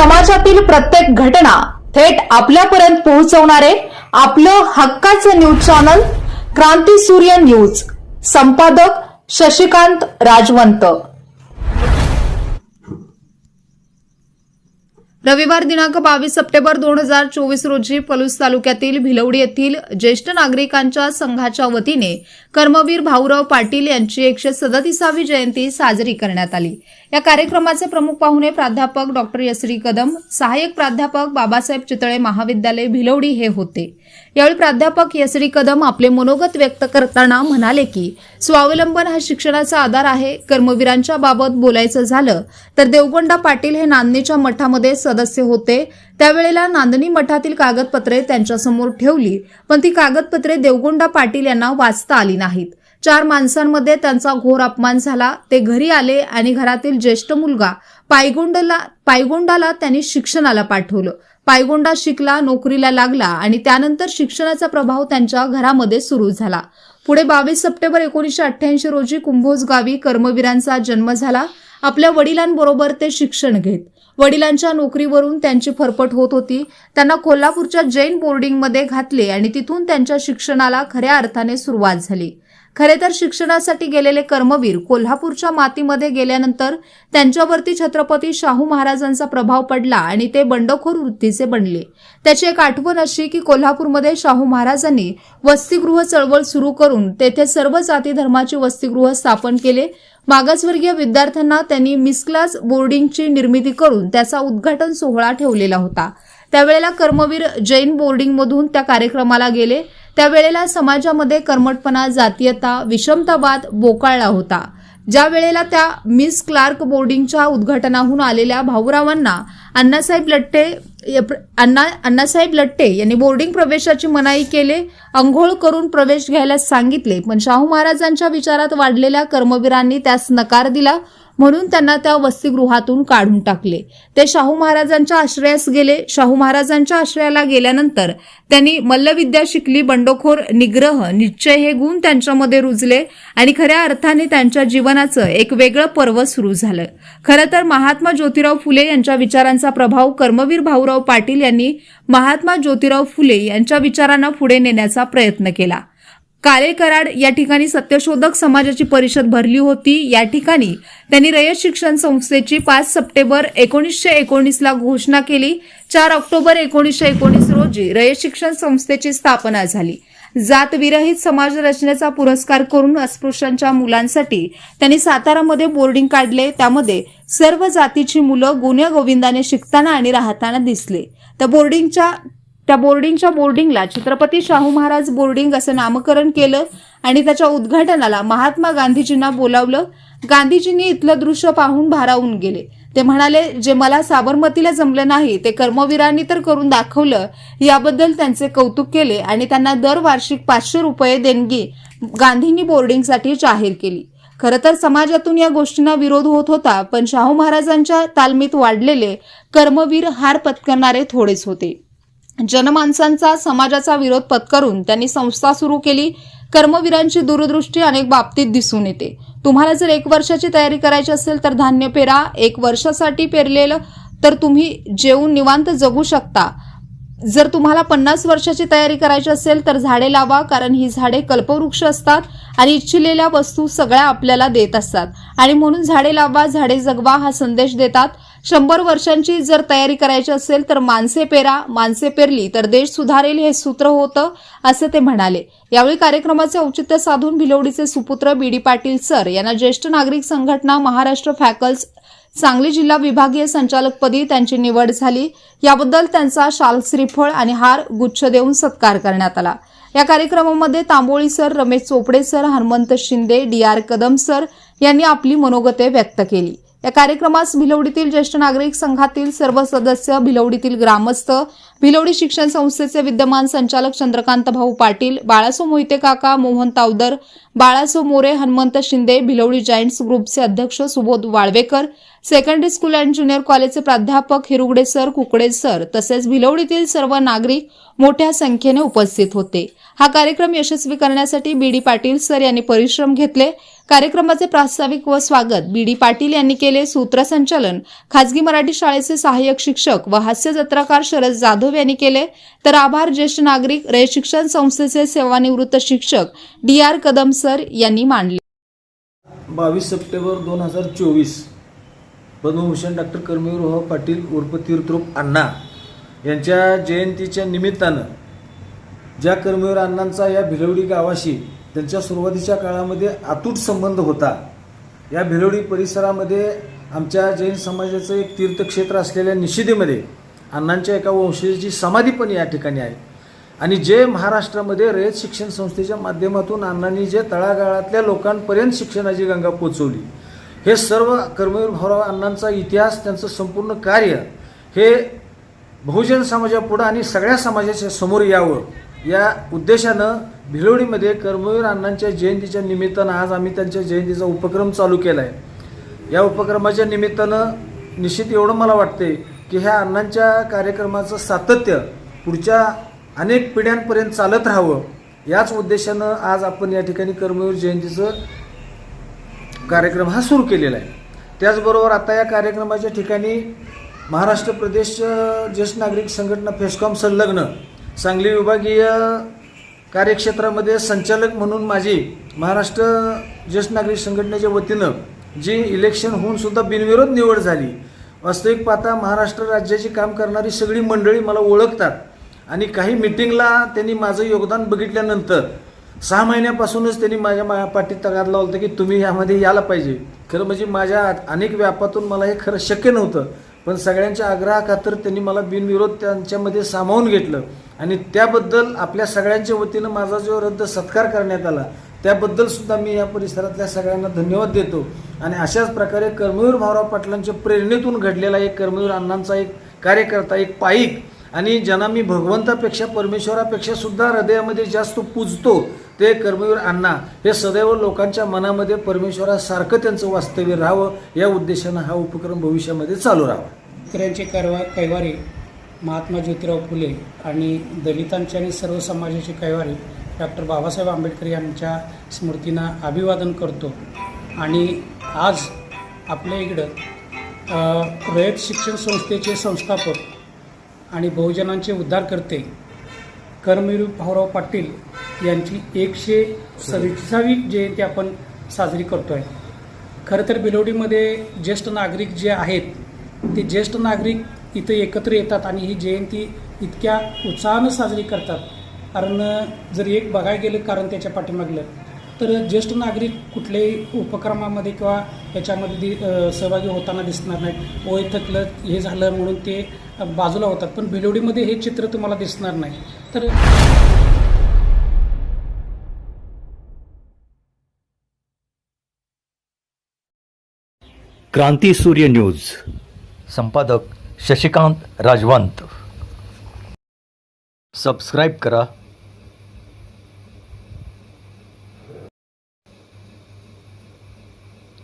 समाजातील प्रत्येक घटना थेट आपल्यापर्यंत पोहोचवणारे आपलं हक्काचं न्यूज चॅनल क्रांती सूर्य न्यूज. संपादक शशिकांत राजवंत. रविवार दिनांक बावीस सप्टेंबर दोन हजार चोवीस रोजी पलूस तालुक्यातील भिलवडी येथील ज्येष्ठ नागरिकांच्या संघाच्या वतीने कर्मवीर भाऊराव पाटील यांची एकशे सदतीसावी जयंती साजरी करण्यात आली. या कार्यक्रमाचे प्रमुख पाहुणे प्राध्यापक डॉक्टर यसरी कदम सहाय्यक प्राध्यापक बाबासाहेब चितळे महाविद्यालय भिलवडी हे होते. यावेळी प्राध्यापक यसरी कदम आपले मनोगत व्यक्त करताना म्हणाले की स्वावलंबन हा शिक्षणाचा आधार आहे कर्मवीरांच्या बाबत बोलायचं झालं तर देवगोंडा पाटील हे नांदणीच्या मठामध्ये सदस्य होते. त्यावेळेला नांदणी मठातील कागदपत्रे त्यांच्यासमोर ठेवली पण ती कागदपत्रे देवगोंडा पाटील यांना वाचता आली नाहीत. चार माणसांमध्ये त्यांचा घोर अपमान झाला. ते घरी आले आणि घरातील ज्येष्ठ मुलगा पायगोंडला पायगोंडाला त्यांनी शिक्षणाला पाठवलं. पायगोंडा शिकला नोकरीला लागला आणि त्यानंतर शिक्षणाचा प्रभाव त्यांच्या घरामध्ये सुरू झाला. पुढे बावीस सप्टेंबर एकोणीसशे अठ्ठ्याऐंशी रोजी कुंभोज गावी कर्मवीरांचा जन्म झाला. आपल्या वडिलांबरोबर ते शिक्षण घेत. वडिलांच्या नोकरीवरून त्यांची फरफट होत होती. त्यांना कोल्हापूरच्या जैन बोर्डिंगमध्ये घातले आणि तिथून त्यांच्या शिक्षणाला खऱ्या अर्थाने सुरुवात झाली. खरे तर शिक्षणासाठी गेलेले कर्मवीर कोल्हापूरच्या मातीमध्ये गेल्यानंतर त्यांच्यावरती छत्रपती शाहू महाराजांचा प्रभाव पडला आणि ते बंडखोर वृत्तीचे बनले. त्याची एक आठवण अशी की कोल्हापूरमध्ये शाहू महाराजांनी वसतिगृह चळवळ सुरू करून तेथे सर्व जाती धर्माची वसतिगृह स्थापन केले. मागासवर्गीय विद्यार्थ्यांना त्यांनी मिसक्लास बोर्डिंगची निर्मिती करून त्याचा उद्घाटन सोहळा ठेवलेला होता. त्यावेळेला कर्मवीर जैन बोर्डिंगमधून त्या कार्यक्रमाला गेले. त्यावेळेला समाजामध्ये कर्मटपणा जातीयता विषमतावाद बोकाळला होता. ज्या वेळेला त्या मिस क्लार्क बोर्डिंगच्या उद्घाटनाहून आलेल्या भाऊरावांना अण्णासाहेब लट्टे अण्णा अण्णासाहेब लट्टे यांनी बोर्डिंग प्रवेशाची मनाई केले अंघोळ करून प्रवेश घ्यायला सांगितले. पण शाहू महाराजांच्या विचारात वाढलेल्या कर्मवीरांनी त्यास नकार दिला. म्हणून त्यांना त्या वसतिगृहातून काढून टाकले. ते शाहू महाराजांच्या आश्रयास गेले. शाहू महाराजांच्या आश्रयाला गेल्यानंतर त्यांनी मल्लविद्या शिकली बंडखोर निग्रह निश्चय हे गुण त्यांच्यामध्ये रुजले आणि खऱ्या अर्थाने त्यांच्या जीवनाचं एक वेगळं पर्व सुरू झालं. खरं तर महात्मा ज्योतिराव फुले यांच्या विचारांचा प्रभाव कर्मवीर भाऊराव पाटील यांनी महात्मा ज्योतिराव फुले यांच्या विचारांना पुढे नेण्याचा प्रयत्न केला. काले कराड या ठिकाणी सत्यशोधक समाजाची परिषद भरली होती. या ठिकाणी त्यांनी रयत शिक्षण संस्थेची पाच सप्टेंबर एकोणीसशे एकोणीसला घोषणा केली. चार ऑक्टोबर एकोणीसशे एकोणीस रोजी रयत शिक्षण संस्थेची स्थापना झाली. जातविरहित समाज रचनेचा पुरस्कार करून अस्पृश्यांच्या मुलांसाठी त्यांनी सातारामध्ये बोर्डिंग काढले. त्यामध्ये सर्व जातीची मुलं गुण्या गोविंदाने शिकताना आणि राहताना दिसले. त्या बोर्डिंगच्या त्या बोर्डिंगच्या बोर्डिंगला छत्रपती शाहू महाराज बोर्डिंग असं नामकरण केलं आणि त्याच्या उद्घाटनाला महात्मा गांधीजींना बोलावलं. गांधीजींनी इथलं दृश्य पाहून भारावून गेले. ते म्हणाले जे मला साबरमतीला जमलं नाही ते कर्मवीरांनी तर करून दाखवलं. याबद्दल त्यांचे कौतुक केले आणि त्यांना दरवार्षिक पाचशे रुपये देणगी गांधींनी बोर्डिंगसाठी जाहीर केली. खरं तर समाजातून या गोष्टींना विरोध होत होता पण शाहू महाराजांच्या तालमीत वाढलेले कर्मवीर हार पत्करणारे थोडेच होते. जनमानसांचा समाजाचा विरोध पत्करून त्यांनी संस्था सुरू केली. कर्मवीरांची दूरदृष्टी अनेक बाबतीत दिसून येते. तुम्हाला जर एक वर्षाची तयारी करायची असेल तर धान्य पेरा. एक वर्षासाठी पेरलेलं तर तुम्ही जेवून निवांत जगू शकता. जर तुम्हाला पन्नास वर्षाची तयारी करायची असेल तर झाडे लावा कारण ही झाडे कल्पवृक्ष असतात आणि इच्छिलेल्या वस्तू सगळ्या आपल्याला देत असतात. आणि म्हणून झाडे लावा झाडे जगवा हा संदेश देतात. शंभर वर्षांची जर तयारी करायची असेल तर माणसे पेरा माणसे पेरली तर देश सुधारेल हे सूत्र होतं असं ते म्हणाले. यावेळी कार्यक्रमाचे औचित्य साधून भिलवडीचे सुपुत्र बी डी पाटील सर यांना ज्येष्ठ नागरिक संघटना महाराष्ट्र फॅकल्स सांगली जिल्हा विभागीय संचालकपदी त्यांची निवड झाली. याबद्दल त्यांचा शाल श्रीफळ आणि हार गुच्छ देऊन सत्कार करण्यात आला. या कार्यक्रमामध्ये Tamboli sir Ramesh Chopde sir Hanumant Shinde D R Kadam sir यांनी आपली मनोगते व्यक्त केली. या कार्यक्रमास भिलवडीतील ज्येष्ठ नागरिक संघातील सर्व सदस्य भिलवडीतील ग्रामस्थ भिलवडी शिक्षण संस्थेचे विद्यमान संचालक चंद्रकांत भाऊ पाटील बाळासो मोहिते काका मोहन तावदर बाळासो मोरे हनुमंत शिंदे भिलवडी जायंट्स ग्रुपचे अध्यक्ष Subodh Walwekar secondary school and junior कॉलेजचे प्राध्यापक हिरुगडे सर कुकडे सर तसेच भिलवडीतील सर्व नागरिक मोठ्या संख्येने उपस्थित होते. हा कार्यक्रम यशस्वी करण्यासाठी बी डी पाटील सर यांनी परिश्रम घेतले. कार्यक्रमाचे प्रास्ताविक व स्वागत बी डी पाटील यांनी केले. सूत्रसंचालन खाजगी मराठी शाळेचे सहाय्यक शिक्षक व हास्य जत्राकार शरद जाधव यांनी केले. तर आभार ज्येष्ठ नागरिक रे शिक्षण संस्थेचे सेवानिवृत्त शिक्षक डी आर कदम सर यांनी मांडले बावीस सप्टेंबर दोन हजार चोवीस पद्मभूषण डॉक्टर कर्मवीरभाऊ पाटील उर्फ तीर्थरूप अण्णा यांच्या जयंतीच्या निमित्तानं ज्या कर्मवीर अण्णांचा या भिलवडी गावाशी त्यांच्या सुरुवातीच्या काळामध्ये अतूट संबंध होता या भिलवडी परिसरामध्ये आमच्या जैन समाजाचं एक तीर्थक्षेत्र असलेल्या निशिदीमध्ये अण्णांच्या एका वंशजाची समाधी पण या ठिकाणी आहे. आणि जे महाराष्ट्रामध्ये रयत शिक्षण संस्थेच्या माध्यमातून अण्णांनी जे तळागाळातल्या लोकांपर्यंत शिक्षणाची गंगा पोचवली हे सर्व कर्मवीर भाऊराव अण्णांचा इतिहास त्यांचं संपूर्ण कार्य हे बहुजन समाजापुढं आणि सगळ्या समाजाच्या समोर यावं. या उद्देशानं भिलोडीमध्ये कर्मवीर अण्णांच्या जयंतीच्या निमित्तानं आज आम्ही त्यांच्या जयंतीचा उपक्रम चालू केला आहे या उपक्रमाच्या निमित्तानं निश्चित एवढं मला वाटते की ह्या अण्णांच्या कार्यक्रमाचं सातत्य पुढच्या अनेक पिढ्यांपर्यंत चालत राहावं. याच उद्देशानं आज आपण या ठिकाणी कर्मवीर जयंतीचं कार्यक्रम हा सुरू केलेला आहे. त्याचबरोबर आता या कार्यक्रमाच्या ठिकाणी महाराष्ट्र प्रदेश ज्येष्ठ नागरिक संघटना फेस्कॉम संलग्न सांगली विभागीय कार्यक्षेत्रामध्ये संचालक म्हणून माझी महाराष्ट्र ज्येष्ठ नागरिक संघटनेच्या वतीनं जी इलेक्शन होऊन सुद्धा बिनविरोध निवड झाली वास्तविक पाहता महाराष्ट्र राज्याची काम करणारी सगळी मंडळी मला ओळखतात आणि काही मिटिंगला त्यांनी माझं योगदान बघितल्यानंतर सहा महिन्यापासूनच त्यांनी माझ्या मा पाठीत तगाद लावलं होतं की तुम्ही यामध्ये यायला पाहिजे. खरं म्हणजे माझ्या अनेक व्यापातून मला हे खरं शक्य नव्हतं. पण सगळ्यांच्या आग्रहाखातर त्यांनी मला बिनविरोध त्यांच्यामध्ये सामावून घेतलं. आणि त्याबद्दल आपल्या सगळ्यांच्या वतीनं माझा जो रद्द सत्कार करण्यात आला त्याबद्दल सुद्धा मी या परिसरातल्या सगळ्यांना धन्यवाद देतो. आणि अशाच प्रकारे कर्मवीर भाऊराव पाटलांच्या प्रेरणेतून घडलेला एक कर्मवीर अण्णांचा एक कार्यकर्ता एक पाईक आणि ज्यांना मी भगवंतापेक्षा परमेश्वरापेक्षा सुद्धा हृदयामध्ये जास्त पूजतो ते कर्मवीर अण्णा हे सदैव लोकांच्या मनामध्ये परमेश्वरासारखं त्यांचं वास्तव्य राहावं या उद्देशानं हा उपक्रम भविष्यामध्ये चालू राहावा. शेतकऱ्यांचे कैवा कैवारी महात्मा ज्योतिराव फुले आणि दलितांचे आणि सर्व समाजाचे कैवारी डॉक्टर बाबासाहेब आंबेडकर यांच्या स्मृतींना अभिवादन करतो. आणि आज आपल्या इकडं रयत शिक्षण संस्थेचे संस्थापक आणि बहुजनांचे उद्धारकर्ते कर्मवीर भाऊराव पाटील यांची एकशे सव्वीसावी जयंती आपण साजरी करतो आहे खरं तर बिलोडीमध्ये ज्येष्ठ नागरिक जे आहेत ते ज्येष्ठ नागरिक इथं एकत्र येतात आणि ही जयंती इतक्या उत्साहानं साजरी करतात. कारण जर एक बघायला गेलं कारण त्याच्या पाठीमागलं तर ज्येष्ठ नागरिक कुठल्याही उपक्रमामध्ये किंवा याच्यामध्ये दि- सहभागी होताना दिसणार नाही ओय थकलं हे झालं म्हणून ते बाजूला होतात. पण भिलोडीमध्ये हे चित्र तुम्हाला दिसणार नाही. तर क्रांती सूर्य न्यूज. संपादक शशिकांत राजवंत. सबस्क्राईब करा.